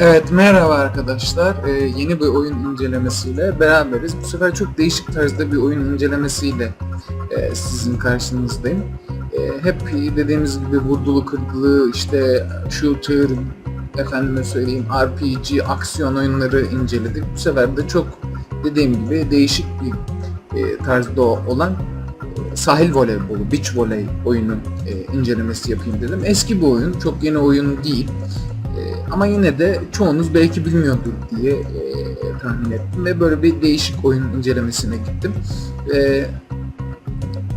Evet merhaba arkadaşlar. Ee, yeni bir oyun incelemesiyle beraberiz. Bu sefer çok değişik tarzda bir oyun incelemesiyle e, sizin karşınızdayım. E, hep dediğimiz gibi vurdulu kırdılı işte shooter, efendime söyleyeyim RPG, aksiyon oyunları inceledik. Bu sefer de çok dediğim gibi değişik bir e, tarzda olan e, sahil voleybolu, beach voley oyunu e, incelemesi yapayım dedim. Eski bir oyun, çok yeni oyun değil. Ee, ama yine de çoğunuz belki bilmiyordur diye e, tahmin ettim ve böyle bir değişik oyun incelemesine gittim. E,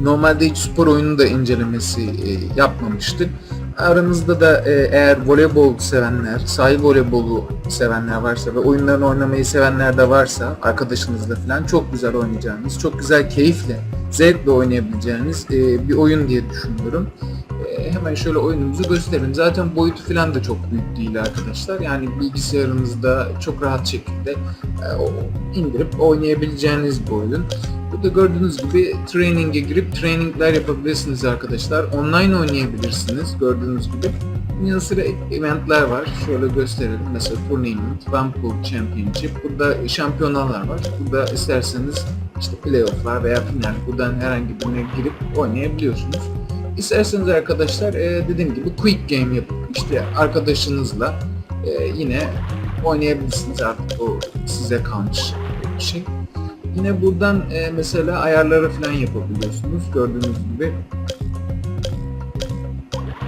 normalde hiç spor oyunu da incelemesi e, yapmamıştık. Aranızda da e, eğer voleybol sevenler, sahil voleybolu sevenler varsa ve oyunlarını oynamayı sevenler de varsa arkadaşınızla falan çok güzel oynayacağınız, çok güzel keyifle, zevkle oynayabileceğiniz e, bir oyun diye düşünüyorum. Hemen şöyle oyunumuzu gösterelim. Zaten boyutu falan da çok büyük değil arkadaşlar. Yani bilgisayarınızda çok rahat şekilde e, indirip oynayabileceğiniz bir oyun. Burada gördüğünüz gibi training'e girip trainingler yapabilirsiniz arkadaşlar. Online oynayabilirsiniz gördüğünüz gibi. Yanı sıra eventler var. Şöyle gösterelim. Mesela Tournament, Vanpool Championship. Burada şampiyonalar var. Burada isterseniz işte playofflar veya final buradan herhangi birine girip oynayabiliyorsunuz. İsterseniz arkadaşlar e, dediğim gibi quick game yapıp işte arkadaşınızla e, yine oynayabilirsiniz artık o size kalmış bir şey. Yine buradan e, mesela ayarları falan yapabiliyorsunuz gördüğünüz gibi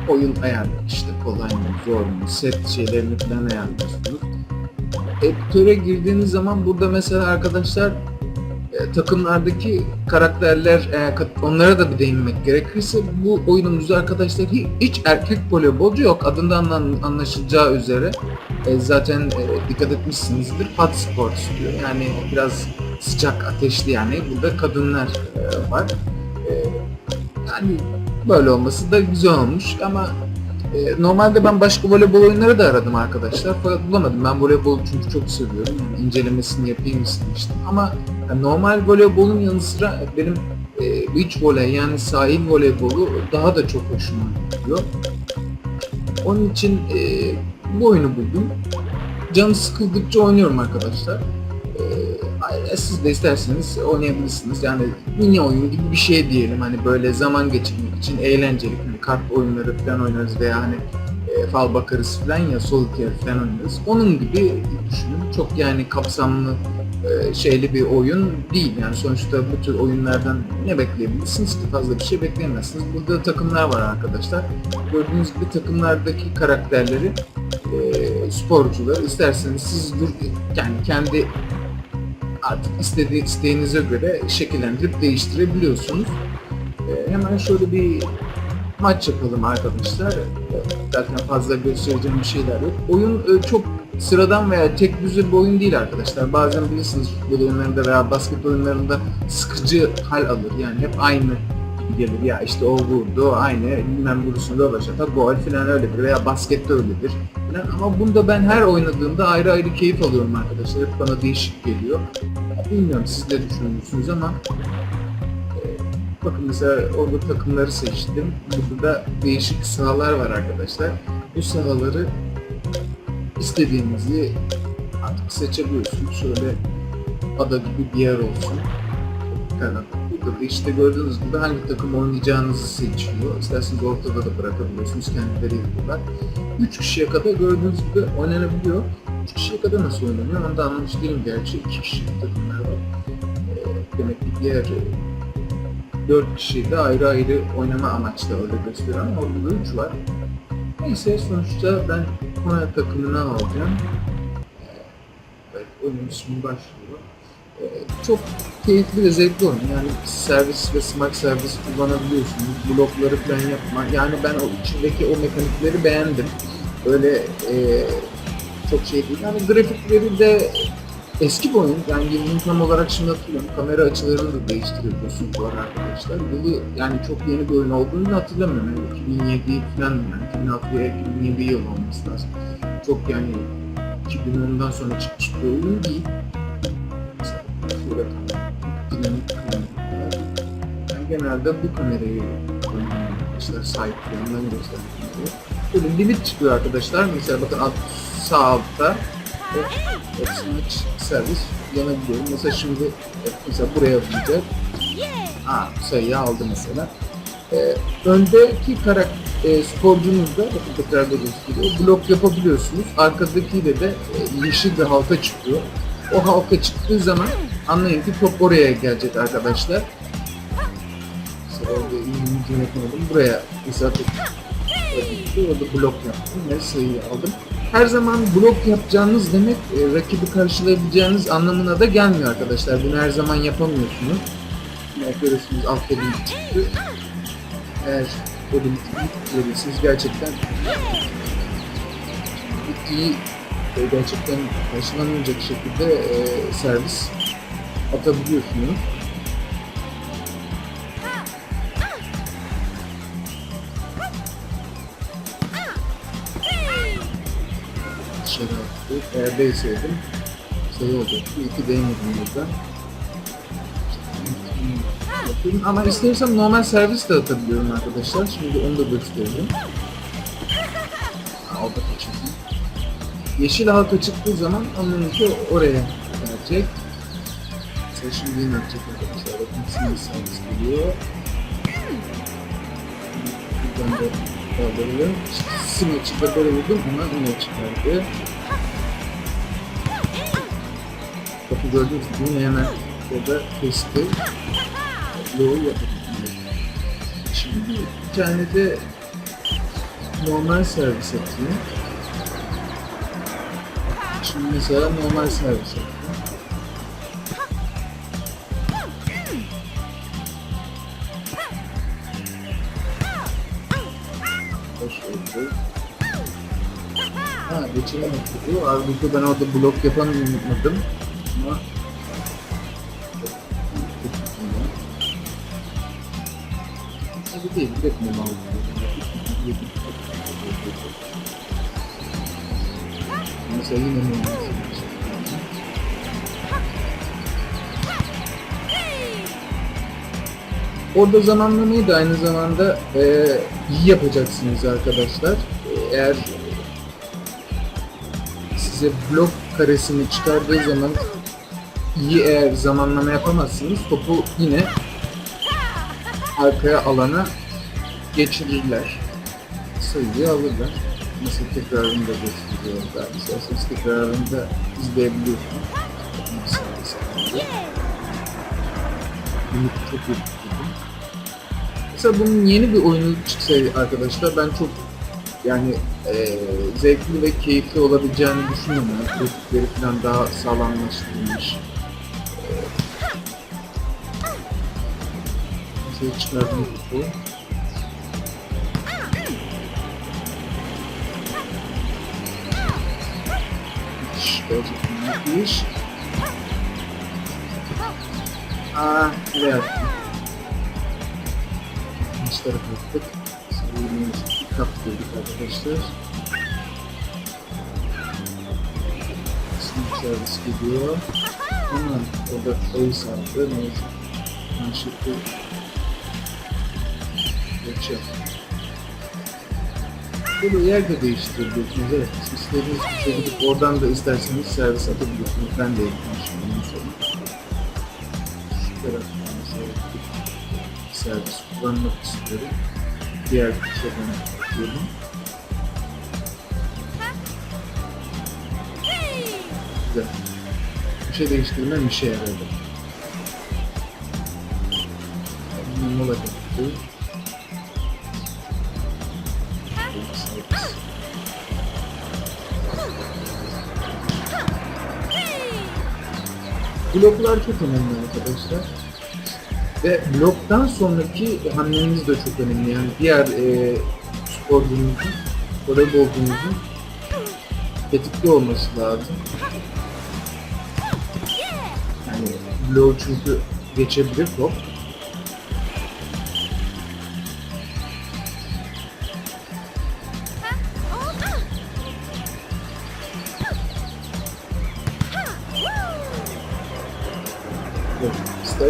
oyun ayarları işte kolay mı zor mu set şeylerini falan ayarlıyorsunuz. Editöre girdiğiniz zaman burada mesela arkadaşlar takımlardaki karakterler e, onlara da bir değinmek gerekirse bu oyunumuzda arkadaşlar hi- hiç erkek voleybolcu yok. Adından anlaşılacağı üzere. E, zaten e, dikkat etmişsinizdir hot sports diyor. Yani biraz sıcak ateşli yani. Burada kadınlar e, var. E, yani böyle olması da güzel olmuş ama e, normalde ben başka voleybol oyunları da aradım arkadaşlar. Fakat bulamadım. Ben voleybolu çünkü çok seviyorum. Yani incelemesini yapayım istemiştim ama normal voleybolun yanı sıra benim e, beach voley yani sahil voleybolu daha da çok hoşuma gidiyor. Onun için e, bu oyunu buldum. Canı sıkıldıkça oynuyorum arkadaşlar. E, siz de isterseniz oynayabilirsiniz. Yani mini oyun gibi bir şey diyelim. Hani böyle zaman geçirmek için eğlenceli. Hani kart oyunları falan oynarız veya hani e, fal bakarız falan ya solitaire falan oynarız. Onun gibi düşünün. Çok yani kapsamlı şeyli bir oyun değil. Yani sonuçta bu tür oyunlardan ne bekleyebilirsiniz ki fazla bir şey bekleyemezsiniz. Burada takımlar var arkadaşlar. Gördüğünüz gibi takımlardaki karakterleri e, sporcular isterseniz siz dur yani kendi artık istediği isteğinize göre şekillendirip değiştirebiliyorsunuz. E, hemen şöyle bir maç yapalım arkadaşlar. E, Zaten fazla göstereceğim bir şeyler yok. Oyun e, çok sıradan veya tek düze bir oyun değil arkadaşlar. Bazen bilirsiniz futbol oyunlarında veya basket oyunlarında sıkıcı hal alır. Yani hep aynı gelir. Ya işte o vurdu, aynı bilmem vurusunu rövaş atar, gol falan öyledir veya baskette öyledir. Falan. Ama bunda ben her oynadığımda ayrı ayrı keyif alıyorum arkadaşlar. Hep bana değişik geliyor. Bilmiyorum siz de düşünüyorsunuz ama e, Bakın mesela orada takımları seçtim. Burada da değişik sahalar var arkadaşlar. Bu sahaları istediğinizi artık seçebiliyorsunuz. Şöyle ada gibi bir yer olsun. Burada da işte gördüğünüz gibi hangi takım oynayacağınızı seçiyor. İsterseniz ortada da bırakabiliyorsunuz. Kendileri yapıyorlar. 3 kişiye kadar gördüğünüz gibi oynanabiliyor. 3 kişiye kadar nasıl oynanıyor onu da anlamış değilim gerçi. 2 kişilik takımlar var. Ee, demek ki diğer 4 kişi de ayrı ayrı oynama amaçlı öyle gösteriyor ama orada da 3 var. Neyse sonuçta ben Konya takımını alacağım. Evet, oyun ismi başlıyor. Ee, çok keyifli ve zevkli oyun. Yani servis ve smart servis kullanabiliyorsunuz. Blokları falan yapma. Yani ben o içindeki o mekanikleri beğendim. Böyle e, çok şey değil. Yani grafikleri de eski bir oyun. Yani yılını tam olarak şimdi hatırlıyorum. Kamera açılarını da değiştiriyorsun bu ara arkadaşlar. Yılı yani çok yeni bir oyun olduğunu hatırlamıyorum. Yani 2007 falan yani 2006 veya 2007 yıl olması lazım. Çok yani 2010'dan sonra çıkmış bir oyun değil. Mesela dinamik kamera. Ben genelde bu kamerayı arkadaşlar. Sahip yanından gösterdim. Böyle limit çıkıyor arkadaşlar. Mesela bakın alt sağ altta hepsini servis yanabiliyorum. Mesela şimdi mesela buraya atlayacak. Aa, sayıyı aldı mesela. Ee, öndeki karak e, sporcunuz da bakın tekrar da gösteriyor. Blok yapabiliyorsunuz. Arkadakiyle de e, yeşil bir halka çıkıyor. O halka çıktığı zaman anlayın ki top oraya gelecek arkadaşlar. Mesela orada iyi bir. Buraya etti. Orada blok yaptım ve sayıyı aldım. Her zaman blok yapacağınız demek e, rakibi karşılayabileceğiniz anlamına da gelmiyor arkadaşlar. Bunu her zaman yapamıyorsunuz. Yani görüyorsunuz alt elim çıktı. Eğer elim verirsiniz gerçekten iyi e, gerçekten karşılanmayacak şekilde e, servis atabiliyorsunuz. Attı. Eğer değseydim sayı olacaktı. İki değmedim burada. Ama istersem normal servis de atabiliyorum arkadaşlar. Şimdi onu da göstereyim. Halka kaçırdım. Yeşil halka çıktığı zaman anlayın ki oraya gelecek. Mesela şimdi yine atacak arkadaşlar. Bakın sinir servis geliyor. Buradan da kaldırıyorum. Sim açıkta böyle vurdum ama yine çıkardı. Gördüğünüz gibi hemen orada kesti. Low yapabildim. Şimdi bir tane de normal servis atayım. Şimdi mesela normal servis atayım. Hoş oldu. Ha geçiremedik. Halbuki ben orada blok yapamadım ama Direkt normal. Mesela yine normal. Orada zamanlamayı da aynı zamanda e, iyi yapacaksınız arkadaşlar. E, Eğer size blok karesini çıkardığı zaman iyi eğer zamanlama yapamazsınız topu yine arkaya alana geçirirler. Sayıyı alırlar. Mesela tekrarını da gösteriyor orada. İsterseniz tekrarını da izleyebiliyorsunuz. Limit çok iyi tuttum. Mesela bunun yeni bir oyunu çıksaydı arkadaşlar ben çok yani eee zevkli ve keyifli olabileceğini düşünüyorum. Grafikleri falan daha sağlamlaştırılmış. Mesela çıkardım bu. Müthiş. Aa, ne yaptım? Maçları kaptık. Sayıyı kaptırdık arkadaşlar. Sınıf servis geliyor. Ama orada sayı sattı. Neyse. Manşeti geçiyor. Böyle yer de değiştirebiliyorsunuz. Evet. İstediğiniz bir şey gidip oradan da isterseniz servis atabiliyorsunuz. Ben de yapmışım. Taraftan mesela bir servis kullanmak istiyorum. Diğer bir şeyden atıyorum. Güzel. Bir şey değiştirmem işe yaradı. Mola gitti. Bloklar çok önemli arkadaşlar. Ve bloktan sonraki hamleniz de çok önemli. Yani diğer e, sporcunuzun, voleybolcunuzun tetikli olması lazım. Yani blok çünkü geçebilir top.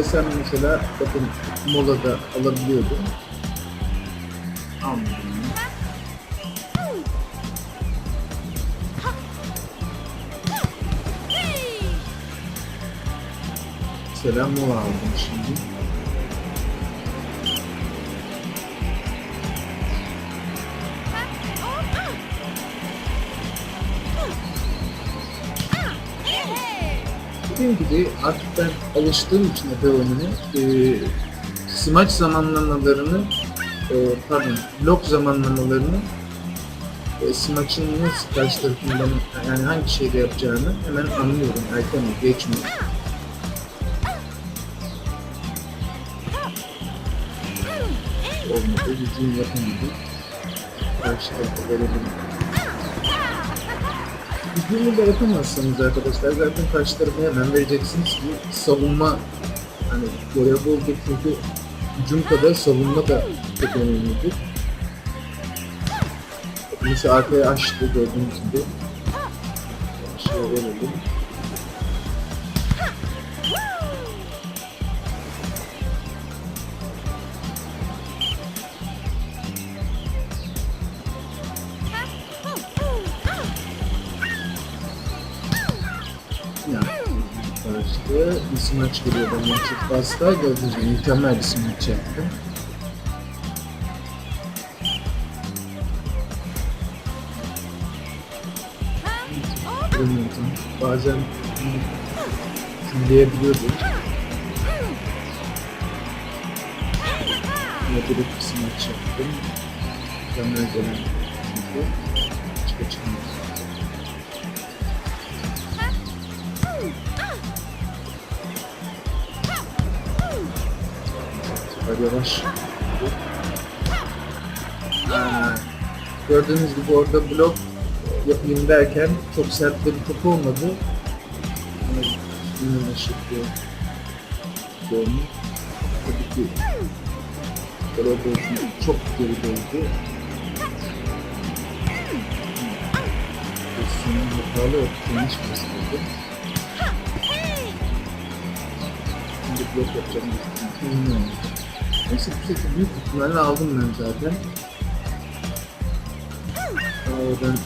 sen mesela bakın molada alabiliyordun. Almadım. Mesela mola aldım şimdi. Gibi artık ben alıştığım için Epe oyununa e, smaç zamanlamalarını e, pardon blok zamanlamalarını e, smaçın nasıl karşı tarafından yani hangi şeyde yapacağını hemen anlıyorum. Erken mi geç mi? Olmadı, düzgün yapamadı. Karşı tarafa verelim. Düzgün de yapamazsanız arkadaşlar zaten karşı tarafa hemen vereceksiniz ki savunma hani voleybolda çünkü hücum kadar savunma da çok önemlidir. Mesela arkaya açtı gördüğünüz gibi. Şöyle verelim. Karşıda bir smaç geliyor benden çok fazla. Gördüğünüz gibi mükemmel bir smaç yaptım. Bilmiyorum. Bazen sinirleyebiliyordum. Yine direkt bir smaç yaptım. Mükemmel gelen çünkü. Yavaş. Aa, gördüğünüz gibi orada blok yapayım derken çok sert de bir top olmadı. Üstüne şıkkı doğru. Tabii ki çok geri döndü. Pozisyonun hatalı geniş basıldı. Şimdi blok yapacağım. Bilmiyorum. Neyse bu şekilde büyük ihtimalle aldım ben zaten. Oradan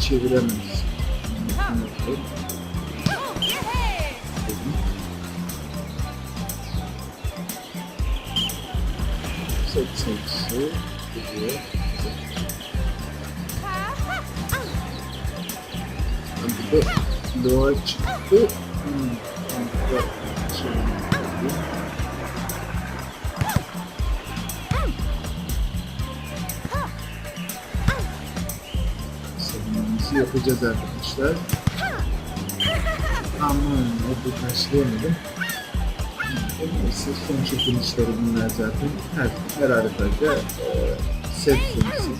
çeviremeyiz. Evet. Sayısı gidiyor. Burada bloğa çıktı. Hmm. Savunmamızı yapacağız arkadaşlar. Aman orada taşlayamadım. Neyse son çekilişleri bunlar zaten. Her, her haritada e, set sonusu.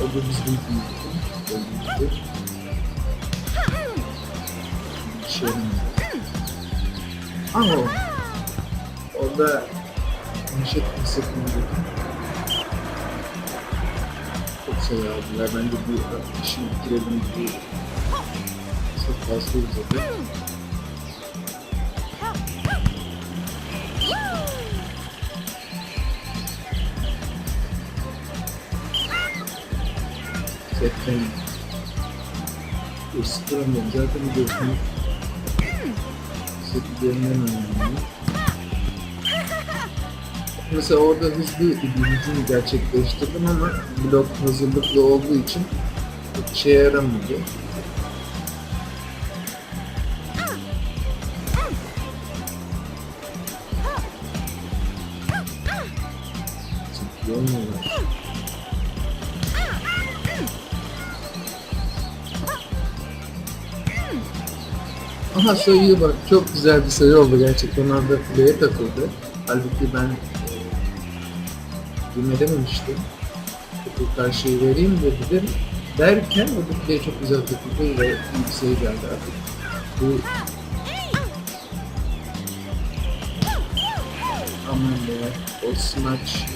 O da biz büyütümüzün. Gördüğünüz gibi. Bir şey yaramıyor. Ama orada manşet kısıtını dedim çok sayı aldılar. Bence bu işi bitirelim diye çok fazla uzadı. Setten ısıtıramıyorum. Zaten biliyorsunuz setlerinden önemli. Mesela orada hızlı bir hücum gerçekleştirdim ama blok hazırlıklı olduğu için çok işe yaramadı. Aha sayıya bak çok güzel bir sayı oldu gerçekten orada kuleye takıldı. Halbuki ben dememiştim. Topu karşıya vereyim de dedim. Derken o kuleye çok güzel takıldı ve sayı geldi artık. Bu aman be o smaç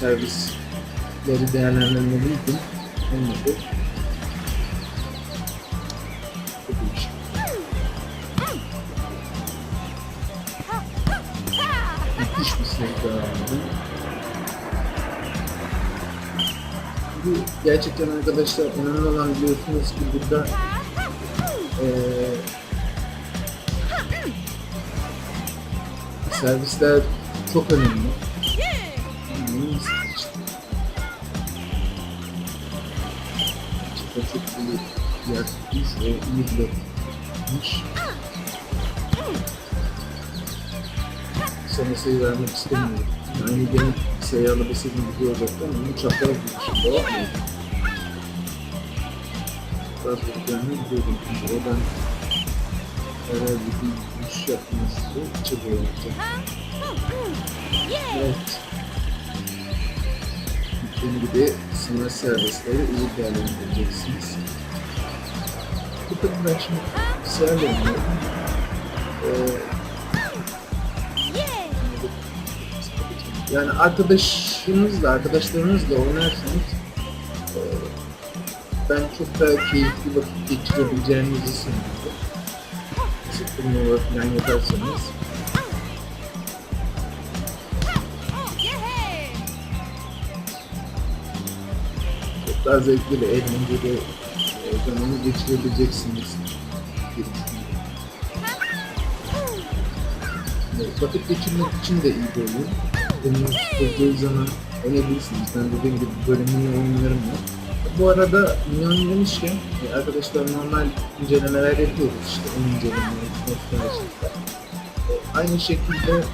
servisleri değerlendirmeliydim. Olmadı. Şey. Müthiş bir sevgi aldı. Bu gerçekten arkadaşlar önemli olan biliyorsunuz ki burada Ee, servisler çok önemli. Çıta çok iyi yer. Sana sayı vermek istemiyorum. Yani benim alabilseydim video olacaktı ama bunu çapraz şey. Doğru mu? Biraz beklerini gidiyordum. Şimdi oradan herhalde bir iş yapması çabuğa yapacak. Evet. Dediğim gibi sınır serbestleri iyi değerlendireceksiniz. Bu ben şimdi oynuyorum. Ee, yani arkadaşınızla, arkadaşlarınızla oynarsanız e, ben çok daha keyifli vakit geçirebileceğinizi sanıyorum. Sıkılmalar falan yaparsanız çok daha zevkli ve eğlenceli zamanı geçirebileceksiniz. vakit geçirmek için de iyi bir oyun. Benim sıkıldığı zaman oynayabilirsiniz. Ben dediğim gibi böyle mini oyunlarım var. Bu arada oyun demişken e, arkadaşlar normal incelemeler yapıyoruz işte oyun incelemeleri. E, Aynı şekilde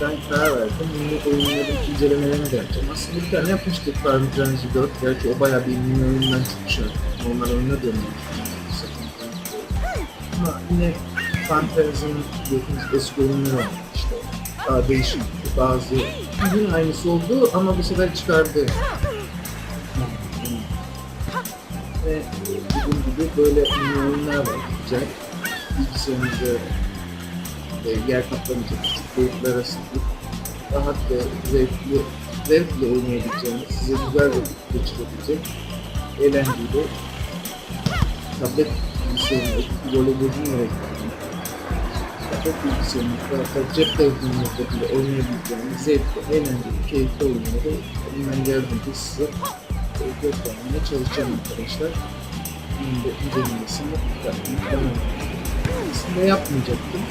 ben karar verdim. Mini oyunların incelemelerini de yapacağım. Aslında bir tane yapmıştık Farm Frenzy 4. Gerçi o bayağı bir mini oyundan çıkmış artık. Normal oyuna dönüyor. Ama yine Fantasy'nin biliyorsunuz eski oyunları var işte. Daha değişik bazı yine aynısı oldu ama bu sefer çıkardı. Ve dediğim gibi böyle oyunlar var güzel. Bilgisayarınızda e, yer kaplamayacak küçük boyutlara sahip. Rahat ve zevkli, zevkle oynayabileceğiniz, size güzel vakit geçirebilecek, eğlenceli tablet bilgisayarında voleybolun gerektiğini tablet bilgisayarınızda hatta cep telefonunuzda bile oynayabileceğiniz zevkli, eğlenceli, keyifli oyunları elimden geldiğince size e, göstermeye çalışacağım arkadaşlar. Bunun da incelemesini yapmayı planlıyorum. Aslında yapmayacaktım.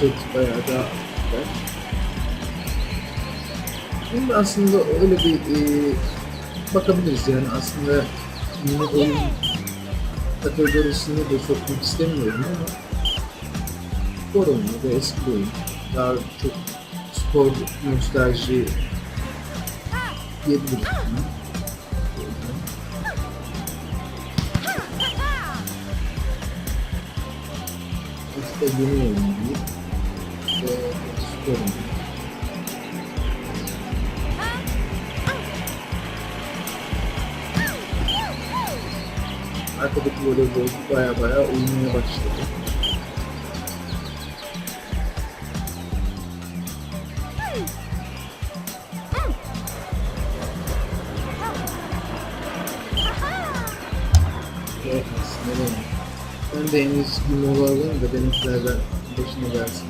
Set bayağı daha güzel. Şimdi aslında öyle bir e, bakabiliriz yani aslında yeni oyun kategorisini de sokmak istemiyorum ama spor oyunu ve eski oyun. Daha çok spor nostalji diyebiliriz buna. Aslında yeni oyun değil. Ve spor oyunu. Arkadaki voleybolcu baya baya oynamaya başladı. Ben de en iyisi bir mola alayım da benimkilerden başına gelsin.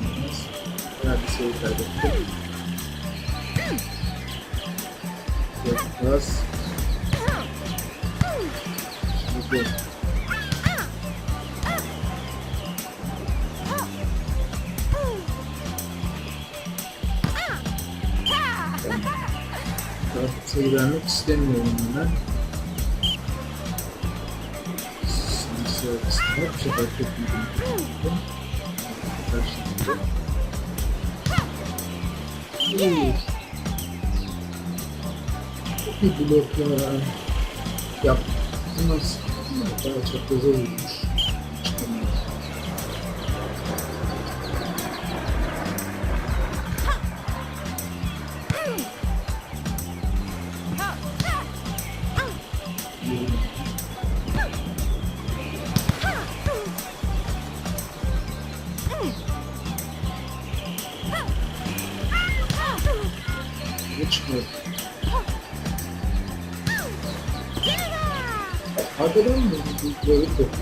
Bayağı bir şey kaybettim. Biraz Şimdi Vermek istemiyorum ben. Bu sefer çok uygun. Karşılıklı. İyi. Çok iyi bloklar yaptım. Nasıl? Daha çok zor olmuş.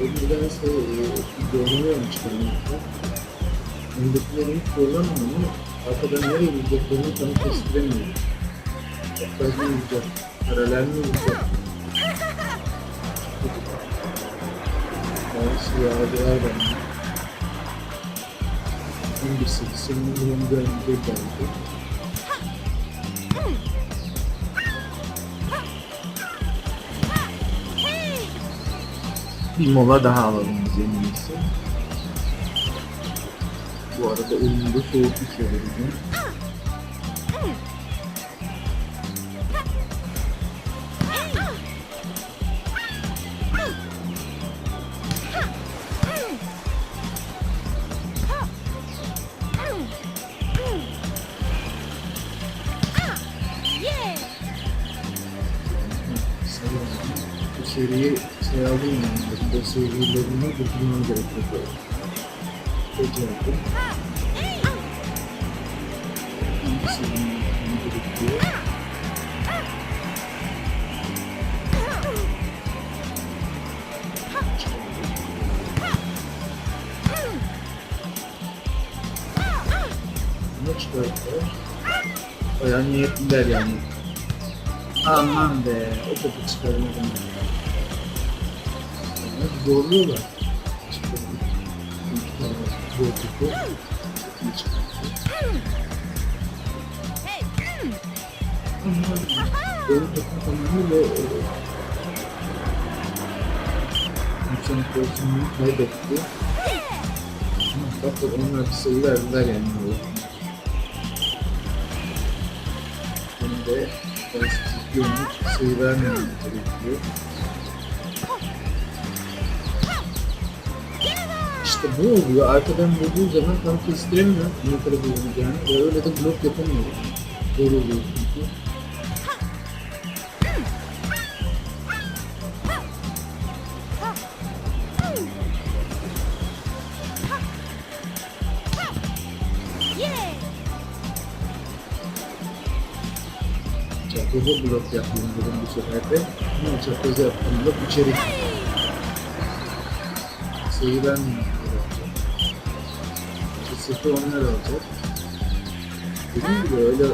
Böyle topluyorum? Nedense görünüyorum çıkanlıkta. Öndekileri hiç zorlamıyorum ama nereye vuracaklarını tam kestiremiyorum. Çapraz mı vuracak? Paralel mi vuracak? Bazı yağcılar var. 11.8 senin bunu görünce geldi. Bir mola daha alalım biz en iyisi. Bu arada önümde soğuk bir şey. Seriyi şey aldım yani. Bu serilerini durdurmam gerekiyor. Becerdim. İlk serinin gerekiyor. Ne çıkarttılar? Bayağı niyetliler yani. Aman be, o topu çıkaramadım. Ya, Hey! Ama benim takım tamamıyla yüksek pozisyonunu kaybetti. Fakat onlar bir sayı verdiler yani. Benim de ben istiyorum sayı vermemem gerekiyor. İşte bu oluyor. Arkadan vurduğu zaman tam kestiremiyor. Ne tarafa vuracağını ve öyle de blok yapamıyor. Zor oluyor çünkü. Çapraza blok yapayım dedim bu sefer de. Ama çapraza yaptığım blok içeri. Sayı vermiyor. Sıfır onlar alacak. Dediğim gibi öyle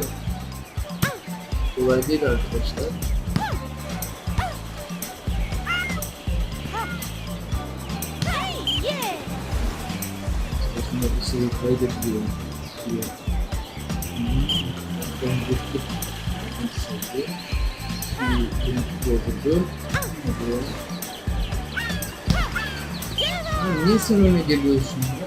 kolay değil arkadaşlar. Aslında bu sayıyı kaydediyorum diye. Ben gittim. Bir sayı. Bir bir doldurdu. Hadi. Ha, niye sen öne geliyorsun? Yapma.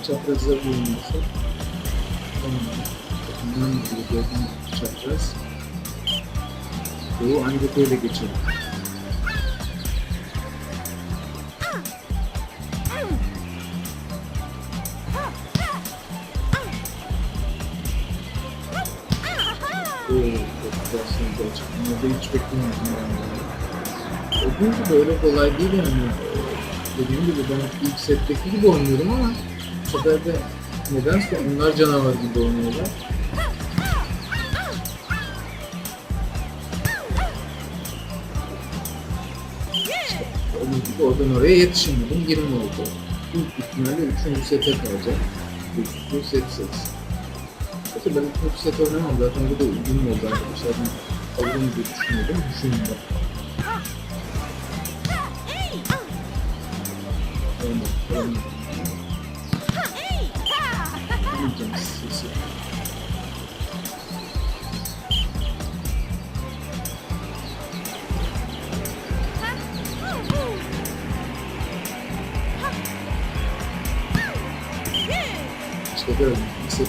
Bu çaprazda bulunması. Bundan gibi gördüğünüz çapraz. Bu ancak öyle geçelim. Oo, çok güzel sonuç açık. Bunu da hiç beklemiyordum de. Dediğim gibi öyle kolay değil yani. Dediğim gibi ben ilk setteki gibi oynuyorum ama bu sefer de nedense onlar canavar gibi oynuyorlar. Onun gibi oradan oraya yetişemedim. 20 oldu. Büyük ihtimalle 3. sete kalacak. 3. set sayısı. Yoksa ben 3. set oynamam zaten bu da uygun oldu arkadaşlar. Ben alırım diye düşünüyordum. Düşündüm. Hey! Olmadı.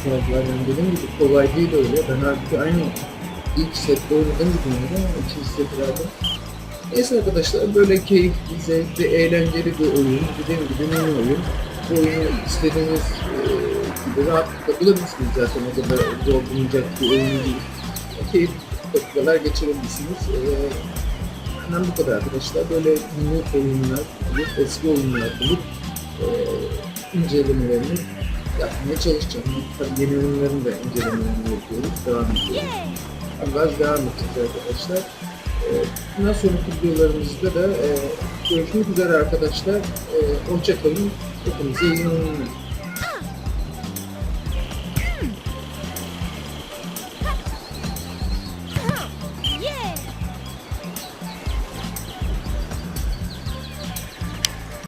Seferler ben dediğim gibi kolay değil öyle. Ben artık aynı ilk sette oynadığım gibi oynadım ama ikinci setlerde. Neyse arkadaşlar böyle keyifli, zevkli, eğlenceli bir oyun. Dediğim gibi mini oyun. Bu oyunu istediğiniz e, gibi rahatlıkla bulabilirsiniz zaten. O kadar zor bulunacak bir oyun değil. Keyifli dakikalar geçirebilirsiniz. E, benden bu kadar arkadaşlar. Böyle mini oyunlar bulup, eski oyunlar bulup e, incelemelerini yapmaya çalışacağım. Tabii yeni ürünlerin de incelemelerini yapıyoruz. Devam ediyoruz. Yay! Gaz devam edeceğiz arkadaşlar. Ee, bundan sonraki videolarımızda da e, görüşmek üzere arkadaşlar. E, hoşçakalın. Hepinize iyi günler.